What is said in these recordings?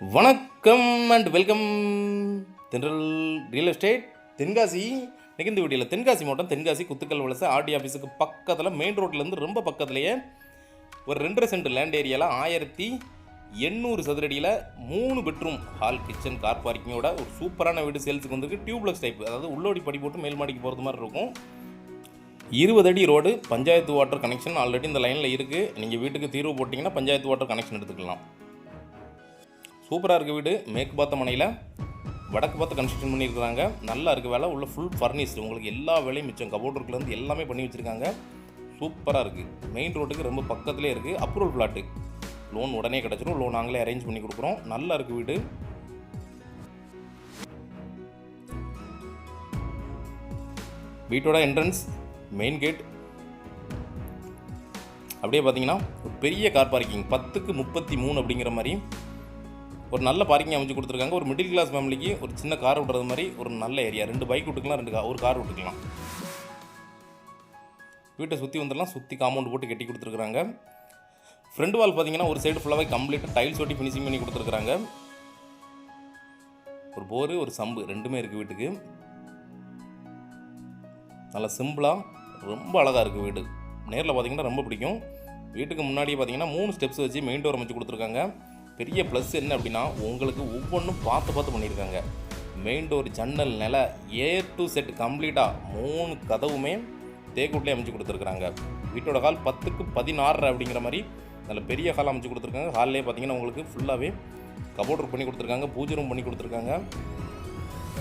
வணக்கம் and welcome Thendral real estate Tenkasi இன்னைக்கு இந்த வீடியோவில் தென்காசி மாவட்டம் தென்காசி குத்துக்கல் வலசை ஆர்டி ஆஃபீஸுக்கு பக்கத்தில் மெயின் ரோட்லேருந்து ரொம்ப பக்கத்துலேயே ஒரு ரெண்டரை சென்ட் லேண்ட் ஏரியாவில் ஆயிரத்தி எண்ணூறு சதுரடியில் மூணு பெட்ரூம் ஹால் கிச்சன் கார் பார்க்கிங்கோட ஒரு சூப்பரான வீடு சேல்ஸுக்கு வந்திருக்கு. டியூப்லெக்ஸ் டைப் அதாவது உள்ளோடி படி போட்டு மேல் மாடிக்கு போகிறது மாதிரி இருக்கும். இருபது அடி road panchayat water connection already இந்த லைனில் இருக்குது நீங்கள் வீட்டுக்கு தீர்வு போட்டிங்கன்னா பஞ்சாயத்து வாட்டர் கனெக்ஷன் எடுத்துக்கலாம். சூப்பராக இருக்குது வீடு. மேற்கு பார்த்த மனையில் வடக்கு பார்த்து கன்ஸ்ட்ரக்ஷன் பண்ணியிருக்கிறாங்க நல்லா இருக்குது வேலை. உள்ள ஃபுல் ஃபர்னிஷ்டு உங்களுக்கு எல்லா வேலையும் மிச்சம். கபோர்டுக்குலேருந்து எல்லாமே பண்ணி வச்சுருக்காங்க. சூப்பராக இருக்குது மெயின் ரோட்டுக்கு ரொம்ப பக்கத்துலேயே இருக்குது அப்ரூவல் பிளாட்டு லோன் உடனே கிடச்சிரும். லோன் நாங்களே அரேஞ்ச் பண்ணி கொடுக்குறோம். நல்லா இருக்குது வீடு. வீட்டோட என்ட்ரன்ஸ் மெயின் கேட் அப்படியே பார்த்தீங்கன்னா ஒரு பெரிய கார் பார்க்கிங் பத்துக்கு முப்பத்தி மூணு அப்படிங்கிற மாதிரி ஒரு நல்ல பார்க்கிங் அமைச்சு கொடுத்துருக்காங்க. ஒரு மிடில் கிளாஸ் ஃபேமிலிக்கு ஒரு சின்ன கார் விடுறது மாதிரி ஒரு நல்ல ஏரியா ரெண்டு பைக் விட்டுக்கலாம் ரெண்டு ஒரு கார் விட்டுக்கலாம். வீட்டை சுற்றி வந்துடலாம். சுற்றி காம்பவுண்ட் போட்டு கட்டி கொடுத்துருக்குறாங்க. ஃப்ரண்ட் வால் பார்த்தீங்கன்னா ஒரு சைடு ஃபுல்லாகவே கம்ப்ளீட்டாக டைல்ஸ் ஒட்டி ஃபினிஷிங் பண்ணி கொடுத்துருக்குறாங்க. ஒரு போரு ஒரு சம்பு ரெண்டுமே இருக்குது வீட்டுக்கு. நல்லா சிம்பிளாக ரொம்ப அழகாக இருக்குது வீடு. நேரில் பார்த்தீங்கன்னா ரொம்ப பிடிக்கும். வீட்டுக்கு முன்னாடியே பார்த்தீங்கன்னா மூணு ஸ்டெப்ஸ் வச்சு மெயின் டோர் அமைச்சு கொடுத்துருக்காங்க. பெரிய ப்ளஸ் என்ன அப்படின்னா உங்களுக்கு ஒவ்வொன்றும் பார்த்து பார்த்து பண்ணியிருக்காங்க. மெயின் டோர் ஜன்னல் நில ஏ டு செட் கம்ப்ளீட்டாக மூணு கதவுமே தேக்குட்டிலே அமைச்சு கொடுத்துருக்குறாங்க. வீட்டோட ஹால் பத்துக்கு பதினாறு அப்படிங்கிற மாதிரி நல்ல பெரிய ஹால் அமைச்சு கொடுத்துருக்காங்க. ஹால்லே பார்த்தீங்கன்னா உங்களுக்கு ஃபுல்லாகவே கபோர்டர் பண்ணி கொடுத்துருக்காங்க பூஜை ரூம் பண்ணி கொடுத்துருக்காங்க.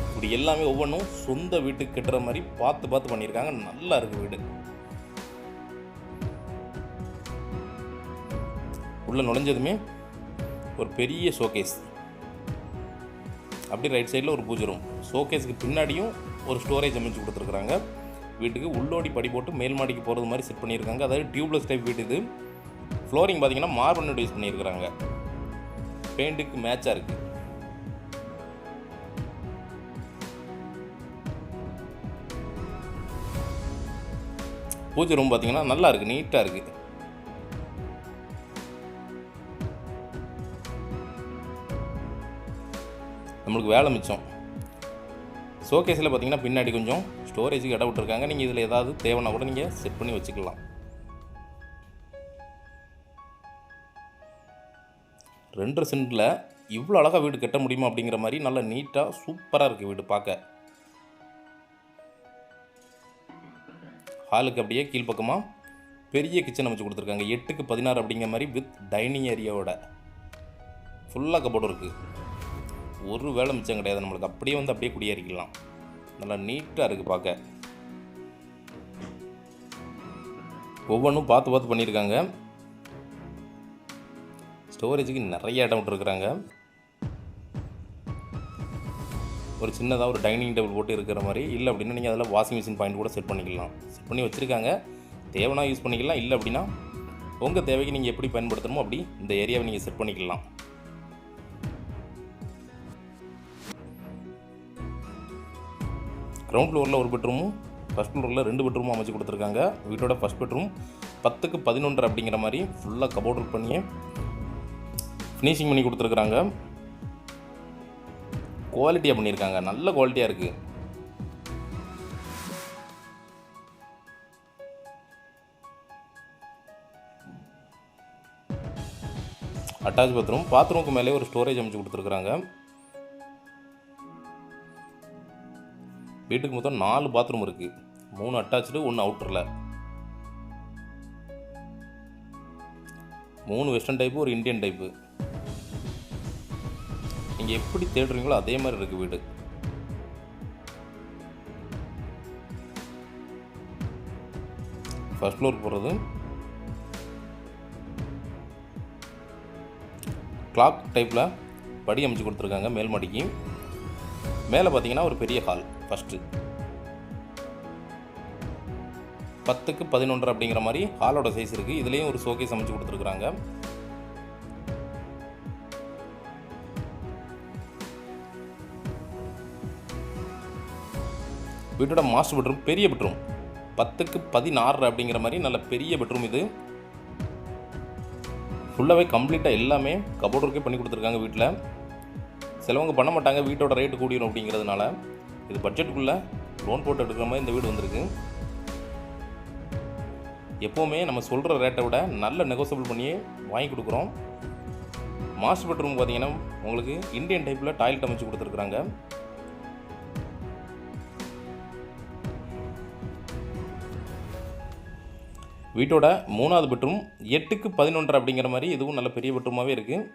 இப்படி எல்லாமே ஒவ்வொன்றும் சொந்த வீட்டுக்கு கட்டுற மாதிரி பார்த்து பார்த்து பண்ணியிருக்காங்க. நல்லா இருக்குது வீடு. உள்ளே நுழைஞ்சதுமே ஒரு பெரிய ஷோகேஸ் அப்படி ரைட் சைடில் ஒரு பூஜை ரூம் ஷோகேஸுக்கு பின்னாடியும் ஒரு ஸ்டோரேஜ் அமைச்சு கொடுத்துருக்குறாங்க. வீட்டுக்கு உள்ளோடி படி போட்டு மேல் மாடிக்கு போகிறது மாதிரி செட் பண்ணியிருக்காங்க. அதாவது டியூப்லெஸ் டைப் வீடு இது. ஃப்ளோரிங் பார்த்தீங்கன்னா மார்பன் யூஸ் பண்ணியிருக்கிறாங்க. பெயிண்ட்டுக்கு மேட்சாக இருக்குது பூஜை ரூம் பார்த்தீங்கன்னா நல்லா இருக்குது நீட்டாக இருக்குது நம்மளுக்கு வேலை மிச்சம். ஷோகேஸில் பார்த்தீங்கன்னா பின்னாடி கொஞ்சம் ஸ்டோரேஜுக்கு இடம் விட்டுருக்காங்க. நீங்கள் இதில் ஏதாவது தேவைன்னா கூட நீங்கள் செட் பண்ணி வச்சுக்கலாம். ரெண்டரை சென்டில் இவ்வளோ அழகாக வீடு கட்ட முடியுமா அப்படிங்கிற மாதிரி நல்லா நீட்டாக சூப்பராக இருக்குது வீடு பார்க்க. ஹாலுக்கு அப்படியே கீழ்ப்பக்கமாக பெரிய கிச்சன் அமைச்சு கொடுத்துருக்காங்க. எட்டுக்கு பதினாறு அப்படிங்கிற மாதிரி வித் டைனிங் ஏரியாவோட ஃபுல்லாக கபோர்டு இருக்குது ஒரு வேலை மிச்சம் கிடையாது. நம்மளுக்கு அப்படியே வந்து அப்படியே குடியேறிக்கலாம். நல்லா நீட்டாக இருக்குது பார்க்க ஒவ்வொன்றும் பார்த்து பார்த்து பண்ணியிருக்காங்க. ஸ்டோரேஜுக்கு நிறைய இடம் விட்டுருக்குறாங்க. ஒரு சின்னதாக ஒரு டைனிங் டேபிள் போட்டு இருக்கிற மாதிரி. இல்லை அப்படின்னா நீங்கள் அதில் வாஷிங் மிஷின் பாயிண்ட் கூட செட் பண்ணிக்கலாம். செட் பண்ணி வச்சுருக்காங்க. தேவைன்னா யூஸ் பண்ணிக்கலாம். இல்லை அப்படின்னா உங்கள் தேவைக்கு நீங்கள் எப்படி பயன்படுத்தணுமோ அப்படி இந்த ஏரியாவை நீங்கள் செட் பண்ணிக்கலாம். கிரவுண்ட் ஃப்ளோரில் ஒரு பெட்ரூமும் ஃபஸ்ட் ஃப்ளோரில் ரெண்டு பெட்ரூமும் அமைச்சு கொடுத்துருக்காங்க. வீட்டோட ஃபஸ்ட் பெட்ரூம் பத்துக்கு பதினொன்று அப்படிங்கிற மாதிரி ஃபுல்லாக கபோர்ட் பண்ணி ஃபினிஷிங் பண்ணி கொடுத்துருக்குறாங்க. குவாலிட்டியாக பண்ணியிருக்காங்க. நல்ல குவாலிட்டியாக இருக்குது அட்டாச் பாத்ரூம் பாத்ரூமுக்கு மேலே ஒரு ஸ்டோரேஜ் அமைச்சு கொடுத்துருக்குறாங்க. வீட்டுக்கு மொத்தம் நாலு பாத்ரூம் இருக்குது மூணு அட்டாச்சு ஒன்று அவுட்டரில் மூணு வெஸ்டர்ன் டைப்பு ஒரு இந்தியன் டைப்பு நீங்கள் எப்படி தேடுறீங்களோ அதே மாதிரி இருக்குது வீடு. ஃபஸ்ட் ஃப்ளோர் போகிறது கிளாக் டைப்பில் படி அமைச்சு கொடுத்துருக்காங்க மேல்மாடிக்கு. மேலே பார்த்தீங்கன்னா ஒரு பெரிய ஹால் ஃபஸ்ட்டு பத்துக்கு பதினொன்று அப்படிங்கிற மாதிரி ஹாலோட சைஸ் இருக்குது இதுலேயும் ஒரு ஷோகேஸ் அமைச்சு கொடுத்துருக்குறாங்க. வீட்டோட மாஸ்டர் பெட்ரூம் பெரிய பெட்ரூம் பத்துக்கு பதினாறு அப்படிங்கிற மாதிரி நல்ல பெரிய பெட்ரூம் இது. ஃபுல்லாகவே கம்ப்ளீட்டாக எல்லாமே கபோர்ட் ஒர்க்கே பண்ணி கொடுத்துருக்காங்க வீட்டில். சிலவங்க பண்ண மாட்டாங்க வீட்டோட ரேட்டு கூடிரும் அப்படிங்கிறதுனால. இது பட்ஜெட்டுக்குள்ளே லோன் போட்டு எடுக்கிற மாதிரி இந்த வீடு வந்திருக்கு. எப்போவுமே நம்ம சொல்கிற ரேட்டை விட நல்ல நெகோசியபிள் பண்ணி வாங்கி கொடுக்குறோம். மாஸ்டர் பெட்ரூம் பார்த்தீங்கன்னா உங்களுக்கு இந்தியன் டைப்பில் டாய்லெட் அமைச்சு கொடுத்துருக்குறாங்க. வீட்டோட மூணாவது பெட்ரூம் எட்டுக்கு பதினொன்று அப்படிங்கிற மாதிரி இதுவும் நல்ல பெரிய பெட்ரூமாகவே இருக்குது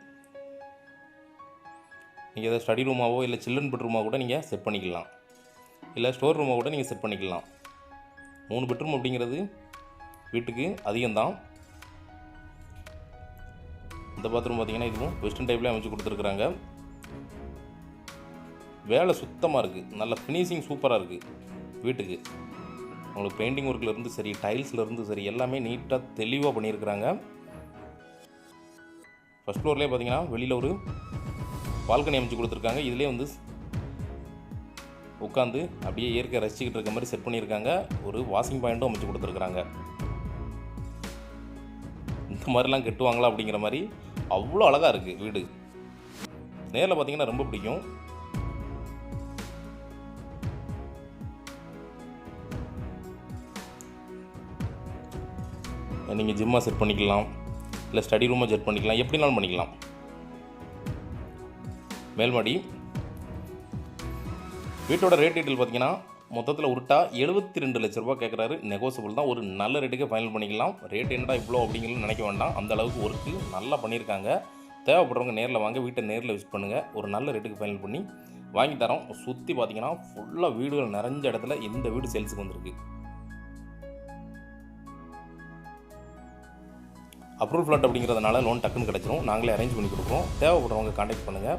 நீங்கள் எதாவது ஸ்டடி ரூமாவோ இல்லை சில்ட்ரன் பெட்ரூமாக கூட நீங்கள் செட் பண்ணிக்கலாம். இல்லை ஸ்டோர் ரூமாக கூட நீங்கள் செட் பண்ணிக்கலாம். மூணு பெட்ரூம் அப்படிங்கிறது வீட்டுக்கு அதிகம்தான். இந்த பாத்ரூம் பார்த்தீங்கன்னா இதுவும் வெஸ்டர்ன் டைப்லேயே அமைச்சு கொடுத்துருக்குறாங்க. வேலை சுத்தமாக இருக்குது நல்ல ஃபினிஷிங் சூப்பராக இருக்குது வீட்டுக்கு. உங்களுக்கு பெயிண்டிங் ஒர்க்லேருந்து சரி டைல்ஸ்லேருந்து சரி எல்லாமே நீட்டாக தெளிவாக பண்ணியிருக்கிறாங்க. ஃபஸ்ட் ஃப்ளோர்லேயே பார்த்தீங்கன்னா வெளியில் ஒரு பால்கனி அமைச்சு கொடுத்துருக்காங்க. இதுலேயே வந்து உட்காந்து அப்படியே இயற்கை ரசிச்சுக்கிட்டு இருக்க மாதிரி செட் பண்ணியிருக்காங்க. ஒரு வாஷிங் பாயிண்ட்டும் அமைச்சு கொடுத்துருக்குறாங்க. இந்த மாதிரிலாம் கெட்டுவாங்களா அப்படிங்கிற மாதிரி அவ்வளோ அழகாக இருக்குது வீடு. நேரில் பார்த்தீங்கன்னா ரொம்ப பிடிக்கும். நீங்கள் ஜிம்மாக செட் பண்ணிக்கலாம். இல்லை ஸ்டடி ரூமாக செட் பண்ணிக்கலாம். எப்படினாலும் பண்ணிக்கலாம். மேல்மாடி. வீட்டோட ரேட் டீட்டெயில் பார்த்தீங்கன்னா மொத்தத்தில் உருட்டா எழுபத்தி ரெண்டு லட்ச ரூபா கேட்குறாரு நெகோசியபிள் தான். ஒரு நல்ல ரேட்டுக்கு ஃபைனல் பண்ணிக்கலாம். ரேட் என்னடா இவ்வளோ அப்படிங்கிறது நினைக்க வேண்டாம். அந்த அளவுக்கு ஒர்க்கு நல்லா பண்ணியிருக்காங்க. தேவைப்படுறவங்க நேரில் வாங்க. வீட்டை நேரில் விசிட் பண்ணுங்கள் ஒரு நல்ல ரேட்டுக்கு ஃபைனல் பண்ணி வாங்கி தரோம். சுற்றி பார்த்தீங்கன்னா ஃபுல்லாக வீடுகள் நிறைஞ்ச இடத்துல இந்த வீடு சேல்ஸுக்கு வந்திருக்கு. அப்ரூவல் ஃப்ளாட் அப்படிங்கிறதுனால லோன் டக்குன்னு கிடச்சிரும். நாங்களே அரேஞ்ச் பண்ணி கொடுக்குறோம் தேவைப்படுறவங்க காண்டாக்ட் பண்ணுங்கள்